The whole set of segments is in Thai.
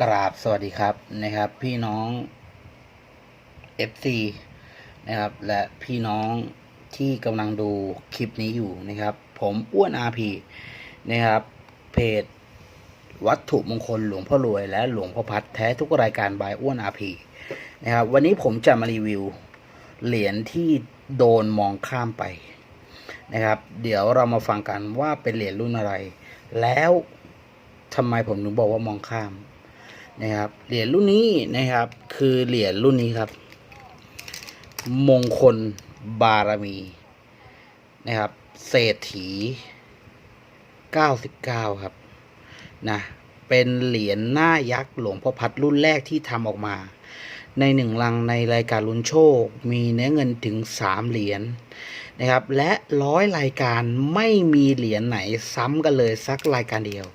กราบสวัสดีครับนะครับ พี่น้อง FC นะครับ และพี่น้องที่กำลังดูคลิปนี้อยู่นะครับ ผมอ้วน RP นะครับ เพจวัตถุมงคลหลวงพ่อรวย และหลวงพ่อพัดแท้ทุกรายการบายอ้วน RP นะครับ วันนี้ผมจะมารีวิว เหรียญที่โดนมองข้ามไปนะครับ เดี๋ยวเรามาฟังกันว่าเป็นเหรียญรุ่นอะไร แล้วทำไมผมถึงบอกว่ามองข้าม นะครับเหรียญรุ่นนี้นะครับ คือเหรียญรุ่นนี้ครับ มงคลบารมีนะครับ เศรษฐี 99 ครับนะเป็นเหรียญหน้ายักษ์หลวงพ่อพัดรุ่นแรกที่ทำออกมา ในหนึ่งลังในรายการลุ้นโชค มีเนื้อเงินถึง 3 เหรียญนะครับ และร้อยรายการไม่มีเหรียญไหนซ้ำกันเลยสักรายการเดียว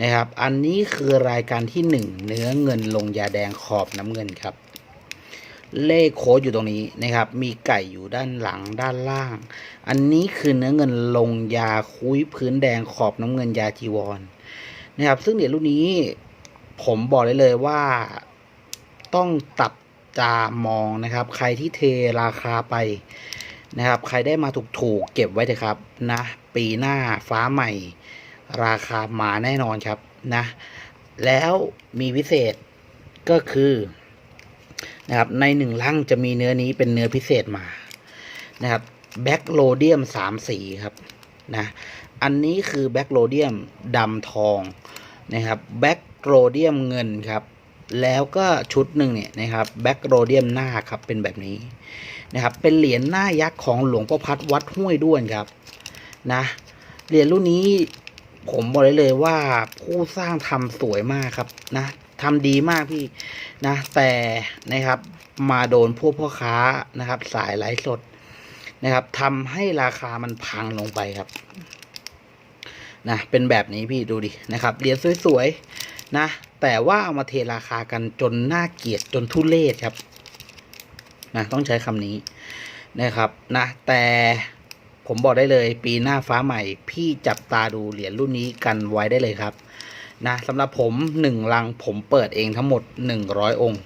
นะครับ อันนี้คือรายการที่ 1 เนื้อเงินลงยาแดงขอบน้ำเงินครับ เลขโค้ดอยู่ตรงนี้นะครับ มีไก่อยู่ด้านหลังด้านล่าง อันนี้คือเนื้อเงินลงยาคุยพื้นแดงขอบน้ำเงินยาจีวรนะครับ ซึ่งเหรียญรุ่นนี้ผมบอกได้เลยว่าต้องตับจามองนะครับ ใครที่เทราคาไปนะครับ ใครได้มาถูกๆเก็บไว้เถอะครับนะ ปีหน้าฟ้าใหม่ ราคามาแน่นอนครับนะ แล้วมีพิเศษก็คือนะครับในหนึ่งลังจะมีเนื้อนี้เป็นเนื้อพิเศษมานะครับแบ็กโลเดียมสามสีครับนะอันนี้คือแบ็กโลเดียมดำทองนะครับแบ็กโลเดียมเงินครับแล้วก็ชุดหนึ่งเนี่ยนะครับแบ็กโรเดียมหน้าครับเป็นแบบนี้นะครับเป็นเหรียญหน้ายักษ์ของหลวงพ่อพัดวัดห้วยด้วนครับนะเหรียญรุ่นนี้ ผมบอกได้เลยว่าผู้สร้างทำสวยมากครับนะทำดีมากพี่นะ แต่นะครับ มาโดนพวกพ่อค้านะครับ สายไลฟ์สดนะครับทำให้ราคามันพังลงไปครับนะเป็นแบบนี้พี่ดูดินะครับเหรียญสวยๆนะ แต่ว่าเอามาเทราคากันจนน่าเกลียดจนทุเรศครับนะต้องใช้คำนี้นะครับนะ แต่ ผมบอกได้เลย ปีหน้าฟ้าใหม่ พี่จับตาดูเหรียญรุ่นนี้กันไว้ได้เลยครับนะสำหรับผมหนึ่งลังผมเปิดเองทั้งหมด 100 องค์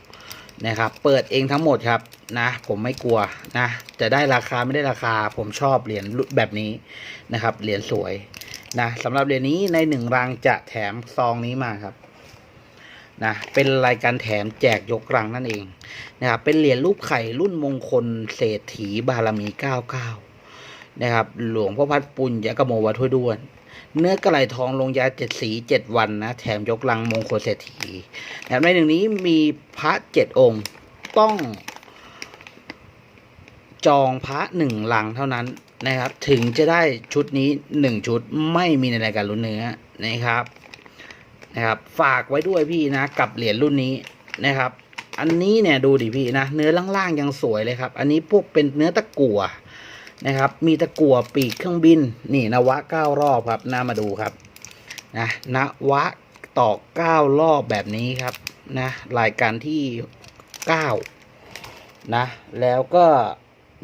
นะครับ เปิดเองทั้งหมดครับนะผมไม่กลัวนะจะได้ราคาไม่ได้ราคาผมชอบเหรียญแบบนี้นะครับเหรียญสวยนะสำหรับเหรียญนี้ในหนึ่งรังจะแถมซองนี้มาครับนะเป็นรายการแถมแจกยกรังนั่นเองนะครับเป็นเหรียญรูปไข่รุ่นมงคลเศรษฐีบารมี 99 นะครับ หลวงพ่อพัดปุญญกโมวัดถ้วยด้วน เนื้อกระไหลทองลงยาเจ็ดสีเจ็ดวันนะ แถมยกลังมงคลเศรษฐีแถมในหนึ่งนี้มีพระเจ็ดองค์ต้อง จองพระหนึ่งลังเท่านั้นนะครับ ถึงจะได้ชุดนี้หนึ่งชุดไม่มีในรายการลุ้นเนื้อนะครับนะครับ ฝากไว้ด้วยพี่นะ กับเหรียญรุ่นนี้นะครับ อันนี้เนี่ยดูดิพี่นะ เนื้อล่างๆยังสวยเลยครับ อันนี้พวกเป็นเนื้อตะกั่ว นะครับ มีตะกั่วปีกเครื่องบิน นี่นวะเก้ารอบครับน่ามาดูครับนะนวะต่อเก้ารอบแบบนี้ครับนะรายการที่เก้านะ แล้วก็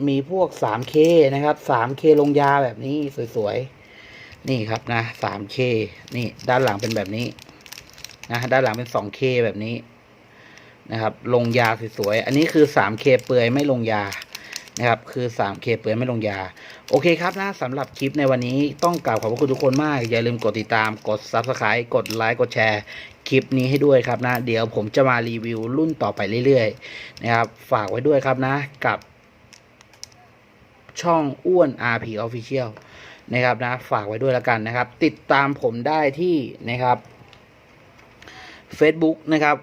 มีพวก 3K นะครับ 3K ลงยาแบบนี้สวยๆ นี่ครับนะ 3K นี่ด้านหลังเป็นแบบนี้นะด้านหลังเป็น 2K แบบนี้นะครับ ลงยาสวยๆ อันนี้คือ 3K เปลือยไม่ลงยา นะครับคือ 3K เปลือยไม่ลงยา โอเคครับนะสำหรับคลิปในวันนี้ต้องกล่าวขอบพระคุณทุกคนมาก อย่าลืมกดติดตามกด Subscribe กดไลค์กดแชร์คลิปนี้ให้ด้วยครับนะ เดี๋ยวผมจะมารีวิวรุ่นต่อไปเรื่อยๆนะครับฝากไว้ด้วยครับนะกับ ช่องอ้วน RP Official นะครับนะฝากไว้ด้วยแล้วกันนะครับ ติดตามผมได้ที่นะครับ Facebook นะครับ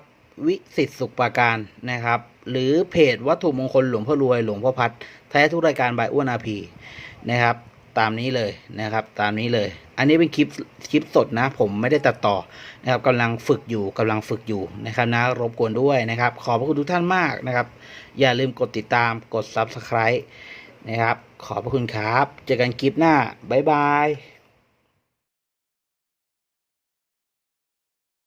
วิสิตสุขปราการนะครับ หรือเพจวัตถุมงคลหลวงพ่อรวยหลวงพ่อพัดแท้ทุกรายการบายอ้วนอาพีนะครับ ตามนี้เลยนะครับ ตามนี้เลย อันนี้เป็นคลิปคลิปสดนะ ผมไม่ได้ตัดต่อนะครับกำลังฝึกอยู่กำลังฝึกอยู่นะครับนะรบกวนด้วยนะครับ ขอบพระคุณทุกท่านมากนะครับ อย่าลืมกดติดตามกด Subscribe นะครับ ขอบพระคุณครับ เจอกันคลิปหน้าบ๊ายบาย